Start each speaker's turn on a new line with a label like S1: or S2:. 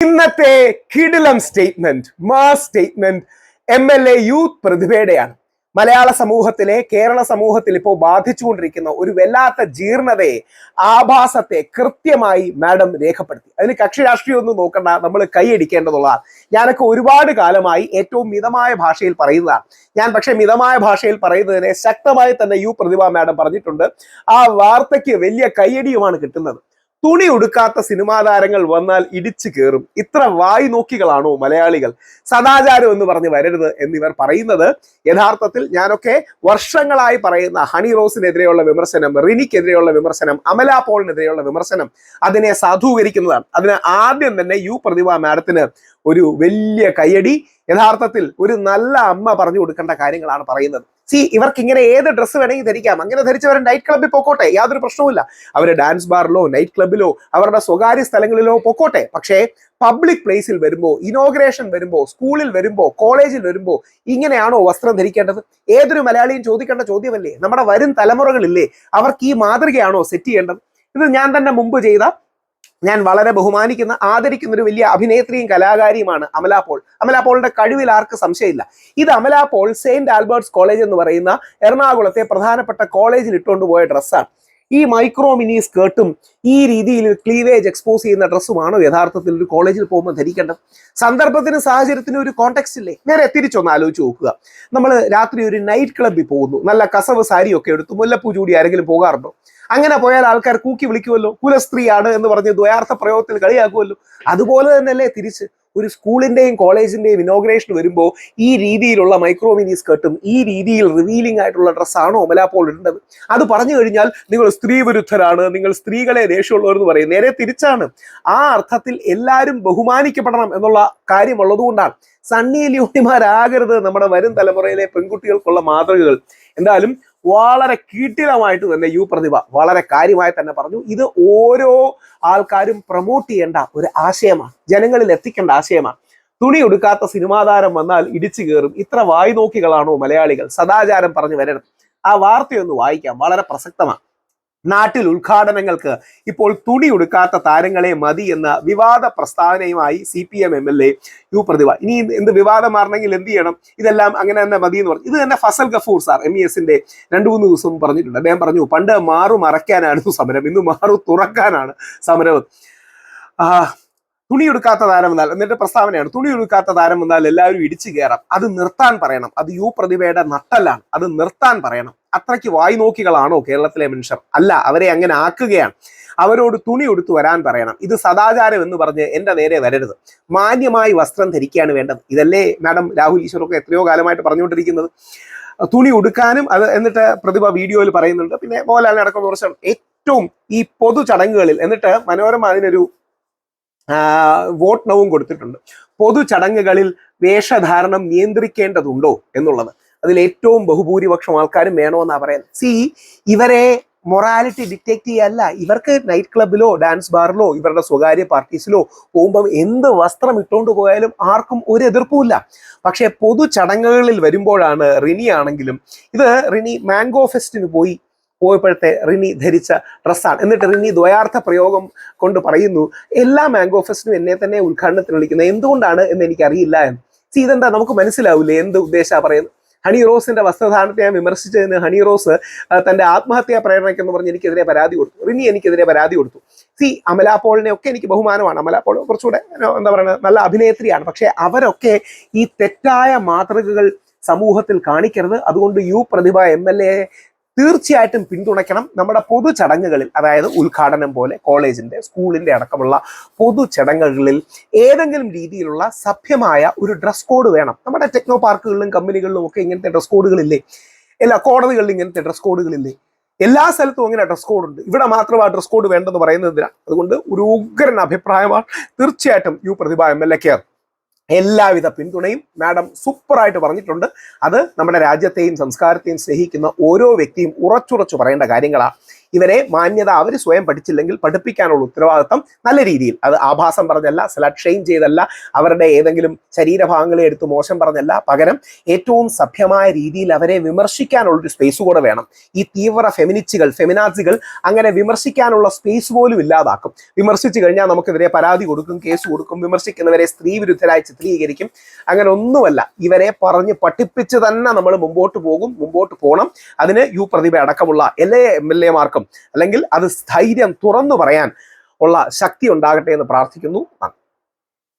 S1: ഇന്നത്തെ കിടിലം സ്റ്റേറ്റ്മെന്റ് മാ statement M L A youth പ്രതിഭയുടെയാണ്. മലയാള സമൂഹത്തിലെ കേരള സമൂഹത്തിൽ ഇപ്പോൾ ബാധിച്ചുകൊണ്ടിരിക്കുന്ന ഒരു വല്ലാത്ത ജീർണതയെ ആഭാസത്തെ കൃത്യമായി മാഡം രേഖപ്പെടുത്തി. അതിന് കക്ഷി രാഷ്ട്രീയം ഒന്നും നോക്കണ്ട നമ്മൾ കൈയടിക്കേണ്ടതുള്ളതാണ് ഞാനൊക്കെ ഒരുപാട് കാലമായി ഏറ്റവും മിതമായ ഭാഷയിൽ പറയുന്നതാണ്. ഞാൻ പക്ഷേ മിതമായ ഭാഷയിൽ പറയുന്നതിനെ ശക്തമായി തന്നെ യു പ്രതിഭ മാഡം പറഞ്ഞിട്ടുണ്ട്. ആ വാർത്തയ്ക്ക് വലിയ കയ്യടിയുമാണ് കിട്ടുന്നത്. തുണി ഉടുക്കാത്ത സിനിമാ താരങ്ങൾ വന്നാൽ ഇടിച്ചു കയറും ഇത്ര വായി നോക്കികളാണോ മലയാളികൾ? സദാചാരം എന്ന് പറഞ്ഞ് വരരുത് എന്നിവർ പറയുന്നത് യഥാർത്ഥത്തിൽ ഞാനൊക്കെ വർഷങ്ങളായി പറയുന്ന ഹണി റോസിനെതിരെയുള്ള വിമർശനം റിനിക്കെതിരെയുള്ള വിമർശനം അമല പോളിനെതിരെയുള്ള വിമർശനം അതിനെ സാധൂകരിക്കുന്നതാണ്. അതിന് ആദ്യം തന്നെ യു പ്രതിഭ മാഡത്തിന് ഒരു വലിയ കയ്യടി യഥാർത്ഥത്തിൽ ഒരു നല്ല അമ്മ പറഞ്ഞു കൊടുക്കേണ്ട കാര്യങ്ങളാണ് പറയുന്നത്. സി ഇവർക്ക് ഇങ്ങനെ ഏത് ഡ്രസ്സ് വേണമെങ്കിൽ ധരിക്കാം. അങ്ങനെ ധരിച്ചവർ നൈറ്റ് ക്ലബ്ബിൽ പോക്കോട്ടെ. യാതൊരു പ്രശ്നവുമില്ല. അവർ ഡാൻസ് ബാറിലോ നൈറ്റ് ക്ലബ്ബിലോ അവരുടെ സ്വകാര്യ സ്ഥലങ്ങളിലോ പൊക്കോട്ടെ. പക്ഷേ പബ്ലിക് പ്ലേസിൽ വരുമ്പോൾ ഇനോഗ്രേഷൻ വരുമ്പോൾ സ്കൂളിൽ വരുമ്പോൾ കോളേജിൽ വരുമ്പോൾ ഇങ്ങനെയാണോ വസ്ത്രം ധരിക്കേണ്ടത്? ഏതൊരു മലയാളിയും ചോദിക്കേണ്ട ചോദ്യമല്ലേ? നമ്മുടെ വരും തലമുറകളില്ലേ അവർക്ക് ഈ മാതൃകയാണോ സെറ്റ് ചെയ്യേണ്ടത്? ഇത് ഞാൻ തന്നെ മുമ്പ് ചെയ്ത ഞാൻ വളരെ ബഹുമാനിക്കുന്ന ആദരിക്കുന്ന ഒരു വലിയ അഭിനേത്രിയും കലാകാരിയുമാണ് അമല പോൾ. അമല പോളിന്റെ കഴിവിൽ ആർക്ക് സംശയമില്ല. ഇത് Amala Paul Saint Albert's college എന്ന് പറയുന്ന എറണാകുളത്തെ പ്രധാനപ്പെട്ട കോളേജിൽ ഇട്ടുകൊണ്ട് പോയ ഡ്രസ്സാണ് ഈ മൈക്രോ മിനി സ്കേർട്ടും ഈ രീതിയിൽ ക്ലീവേജ് എക്സ്പോസ് ചെയ്യുന്ന ഡ്രസ്സുമാണോ യഥാർത്ഥത്തിൽ ഒരു കോളേജിൽ പോകുമ്പോൾ ധരിക്കേണ്ടത്? സന്ദർഭത്തിനും സാഹചര്യത്തിനും ഒരു കോണ്ടെക്സ്റ്റ് ഇല്ലേ? നേരെ തിരിച്ചൊന്ന് ആലോചിച്ച് നോക്കുക. നമ്മൾ രാത്രി ഒരു നൈറ്റ് ക്ലബ്ബിൽ പോകുന്നു. നല്ല കസവ് സാരി ഒക്കെ എടുത്തു മുല്ലപ്പൂ ചൂടി ആരെങ്കിലും പോകാറുണ്ടോ? അങ്ങനെ പോയാൽ ആൾക്കാർ കൂക്കി വിളിക്കുമല്ലോ കുലസ്ത്രീയാണ് എന്ന് പറഞ്ഞ് ദ്വയാർത്ഥ പ്രയോഗത്തിൽ കളിയാക്കുമല്ലോ അതുപോലെ തന്നെയല്ലേ തിരിച്ച് ഒരു സ്കൂളിന്റെയും കോളേജിന്റെയും ഇനോഗ്രേഷൻ വരുമ്പോൾ ഈ രീതിയിലുള്ള മൈക്രോ മിനി സ്കർട്ടും ഈ രീതിയിൽ റിവീലിംഗ് ആയിട്ടുള്ള ഡ്രസ്സാണോ ഒമലാപ്പോൾ ഇടേണ്ടത്? അത് പറഞ്ഞു കഴിഞ്ഞാൽ നിങ്ങൾ സ്ത്രീ വിരുദ്ധരാണ് നിങ്ങൾ സ്ത്രീകളെ ദേഷ്യമുള്ളവർ എന്ന് പറയും. നേരെ തിരിച്ചാണ്. ആ അർത്ഥത്തിൽ എല്ലാവരും ബഹുമാനിക്കപ്പെടണം എന്നുള്ള കാര്യമുള്ളതുകൊണ്ടാണ് സണ്ണി ലിയോണിമാരാകരുത് നമ്മുടെ വരും തലമുറയിലെ പെൺകുട്ടികൾക്കുള്ള മാതൃകകൾ. എന്തായാലും വളരെ കീട്ടിലമായിട്ട് തന്നെ യു പ്രതിഭ വളരെ കാര്യമായി തന്നെ പറഞ്ഞു. ഇത് ഓരോ ആൾക്കാരും പ്രൊമോട്ട് ചെയ്യേണ്ട ഒരു ആശയമാണ്. ജനങ്ങളിൽ എത്തിക്കേണ്ട ആശയമാണ്. തുണി ഉടുക്കാത്ത സിനിമാ താരം വന്നാൽ ഇടിച്ചു കയറും. ഇത്ര വായി നോക്കികളാണോ മലയാളികൾ? സദാചാരം പറഞ്ഞു വരണം ആ വാർത്തയൊന്ന് വായിക്കാം. വളരെ പ്രസക്തമാണ്. നാട്ടിൽ ഉദ്ഘാടനങ്ങൾക്ക് ഇപ്പോൾ തുണി ഉടുക്കാത്ത താരങ്ങളെ മതി എന്ന വിവാദ പ്രസ്താവനയുമായി C P M M L A U Prathibha. ഇനി എന്ത് വിവാദം മാറണമെങ്കിൽ എന്ത് ചെയ്യണം? ഇതെല്ലാം അങ്ങനെ തന്നെ മതി എന്ന് പറഞ്ഞു. ഇത് തന്നെ Fazal Gafoor sir M E എസിന്റെ രണ്ടു മൂന്ന് ദിവസം പറഞ്ഞിട്ടുണ്ട്. അദ്ദേഹം പറഞ്ഞു പണ്ട് മാറു മറയ്ക്കാനായിരുന്നു സമരം. ഇന്ന് മാറു തുറക്കാനാണ് സമരം. ആ തുണി എടുക്കാത്ത താരം എന്നാൽ എന്നിട്ട് പ്രസ്താവനയാണ് തുണി എടുക്കാത്ത താരം എന്നാൽ എല്ലാവരും ഇടിച്ചു കയറാം അത് നിർത്താൻ പറയണം. അത് യു പ്രതിഭയുടെ നട്ടല്ലാണ്. അത് നിർത്താൻ പറയണം. അത്രയ്ക്ക് വായി നോക്കികളാണോ കേരളത്തിലെ മനുഷ്യർ? അല്ല അവരെ അങ്ങനെ ആക്കുകയാണ്. അവരോട് തുണി ഉടുത്തു വരാൻ പറയണം. ഇത് സദാചാരം എന്ന് പറഞ്ഞ് എന്റെ നേരെ വരരുത്. മാന്യമായി വസ്ത്രം ധരിക്കുകയാണ് വേണ്ടത്. ഇതല്ലേ മാഡം രാഹുൽ ഈശ്വറൊക്കെ എത്രയോ കാലമായിട്ട് പറഞ്ഞുകൊണ്ടിരിക്കുന്നത്. തുണി ഉടുക്കാനും അത് എന്നിട്ട് പ്രതിഭ വീഡിയോയിൽ പറയുന്നുണ്ട്. പിന്നെ മോഹൻലാലിനടക്കം കുറച്ച് ഏറ്റവും ഈ പൊതു ചടങ്ങുകളിൽ എന്നിട്ട് മനോരമ അതിനൊരു വോട്ട് നവും കൊടുത്തിട്ടുണ്ട്. പൊതു ചടങ്ങുകളിൽ വേഷധാരണം നിയന്ത്രിക്കേണ്ടതുണ്ടോ എന്നുള്ളത്. അതിൽ ഏറ്റവും ബഹുഭൂരിപക്ഷം ആൾക്കാരും വേണമെന്നാണ് പറയുന്നത്. സി ഇവരെ മൊറാലിറ്റി ഡിറ്റക്ട് ചെയ്യല്ല. ഇവർക്ക് നൈറ്റ് ക്ലബിലോ ഡാൻസ് ബാറിലോ ഇവരുടെ സ്വകാര്യ പാർട്ടീസിലോ പോകുമ്പം എന്ത് വസ്ത്രം ഇട്ടുകൊണ്ട് പോയാലും ആർക്കും ഒരു എതിർപ്പുമില്ല പക്ഷേ പൊതു ചടങ്ങുകളിൽ വരുമ്പോഴാണ് റിനി ആണെങ്കിലും ഇത് റിനി മാംഗോ ഫെസ്റ്റിന് പോയി പോയപ്പോഴത്തെ റിനി ധരിച്ച ഡ്രസ്സാണ്. എന്നിട്ട് റിനി ദ്വയാർത്ഥ പ്രയോഗം കൊണ്ട് പറയുന്നു എല്ലാ മാംഗോ ഫെസ്റ്റിനും എന്നെ തന്നെ ഉദ്ഘാടനത്തിന് വിളിക്കുന്നത് എന്തുകൊണ്ടാണ് എന്ന് എനിക്കറിയില്ല എന്ന്. സി ഇതെന്താ? നമുക്ക് മനസ്സിലാവില്ലേ എന്ത് ഉദ്ദേശമാണ് പറയുന്നത്? ഹണി റോസിന്റെ വസ്ത്രധാരണത്തെ ഞാൻ വിമർശിച്ചതിന് ഹണി റോസ് തന്റെ ആത്മഹത്യാ പ്രേരണയ്ക്കെന്ന് പറഞ്ഞ് എനിക്കെതിരെ പരാതി കൊടുത്തു. റിനി എനിക്കെതിരെ പരാതി കൊടുത്തു. സി അമല പോളിനെ ഒക്കെ എനിക്ക് ബഹുമാനമാണ്. അമല പോൾ കുറച്ചുകൂടെ എന്താ പറയുക നല്ല അഭിനേത്രിയാണ്. പക്ഷേ അവരൊക്കെ ഈ തെറ്റായ മാതൃകകൾ സമൂഹത്തിൽ കാണിക്കരുത്. അതുകൊണ്ട് U Prathibha M L A തീർച്ചയായിട്ടും പിന്തുണയ്ക്കണം നമ്മുടെ പൊതു ചടങ്ങുകളിൽ അതായത് ഉദ്ഘാടനം പോലെ കോളേജിന്റെ സ്കൂളിന്റെ അടക്കമുള്ള പൊതു ചടങ്ങുകളിൽ ഏതെങ്കിലും രീതിയിലുള്ള സഭ്യമായ ഒരു ഡ്രസ് കോഡ് വേണം. നമ്മുടെ ടെക്നോ പാർക്കുകളിലും കമ്പനികളിലും ഒക്കെ ഇങ്ങനത്തെ ഡ്രസ് കോഡുകളില്ലേ എല്ലാ കോടതികളിലും ഇങ്ങനത്തെ ഡ്രസ് കോഡുകളില്ലേ എല്ലാ സ്ഥലത്തും അങ്ങനെ ഡ്രസ് കോഡ് ഉണ്ട്. ഇവിടെ മാത്രം ആ ഡ്രസ് കോഡ് വേണ്ടെന്ന് പറയുന്നതിനാണ് അതുകൊണ്ട് ഒരു ഉഗ്രൻ അഭിപ്രായമാണ്. തീർച്ചയായിട്ടും യു പ്രതിഭ എം എൽ എക്ക് എല്ലാവിധ പിന്തുണയും മാഡം സൂപ്പറായിട്ട് പറഞ്ഞിട്ടുണ്ട്. അത് നമ്മുടെ രാജ്യത്തെയും സംസ്കാരത്തെയും സ്നേഹിക്കുന്ന ഓരോ വ്യക്തിയും ഉറച്ചുറച്ചു പറയേണ്ട കാര്യങ്ങളാണ് ഇവരെ മാന്യത അവർ സ്വയം പഠിച്ചില്ലെങ്കിൽ പഠിപ്പിക്കാനുള്ള ഉത്തരവാദിത്തം നല്ല രീതിയിൽ. അത് ആഭാസം പറഞ്ഞല്ല സെലക്ട് ഷെയിം ചെയ്തല്ല അവരുടെ ഏതെങ്കിലും ശരീരഭാഗങ്ങളെ എടുത്ത് മോശം പറഞ്ഞല്ല. പകരം ഏറ്റവും സഭ്യമായ രീതിയിൽ അവരെ വിമർശിക്കാനുള്ള ഒരു സ്പേസ് കൂടെ വേണം. ഈ തീവ്ര ഫെമിനിസ്റ്റുകൾ ഫെമിനാസികൾ അങ്ങനെ വിമർശിക്കാനുള്ള സ്പേസ് പോലും ഇല്ലാതാക്കും. വിമർശിച്ചു കഴിഞ്ഞാൽ നമുക്കെതിരെ പരാതി കൊടുക്കും കേസ് കൊടുക്കും വിമർശിക്കുന്നവരെ സ്ത്രീ വിരുദ്ധരായി ചിത്രീകരിക്കും. അങ്ങനെ ഒന്നുമല്ല. ഇവരെ പറഞ്ഞ് പഠിപ്പിച്ച് തന്നെ നമ്മൾ മുമ്പോട്ട് പോകും മുമ്പോട്ട് പോകണം അതിന് യു പ്രതിഭ അടക്കമുള്ള എല്ലാ എം എൽ എമാർക്കും അല്ലെങ്കിൽ അത് സ്ഥൈര്യം തുറന്നു പറയാൻ ഉള്ള ശക്തി ഉണ്ടാകട്ടെ എന്ന് പ്രാർത്ഥിക്കുന്നു. നന്ദി.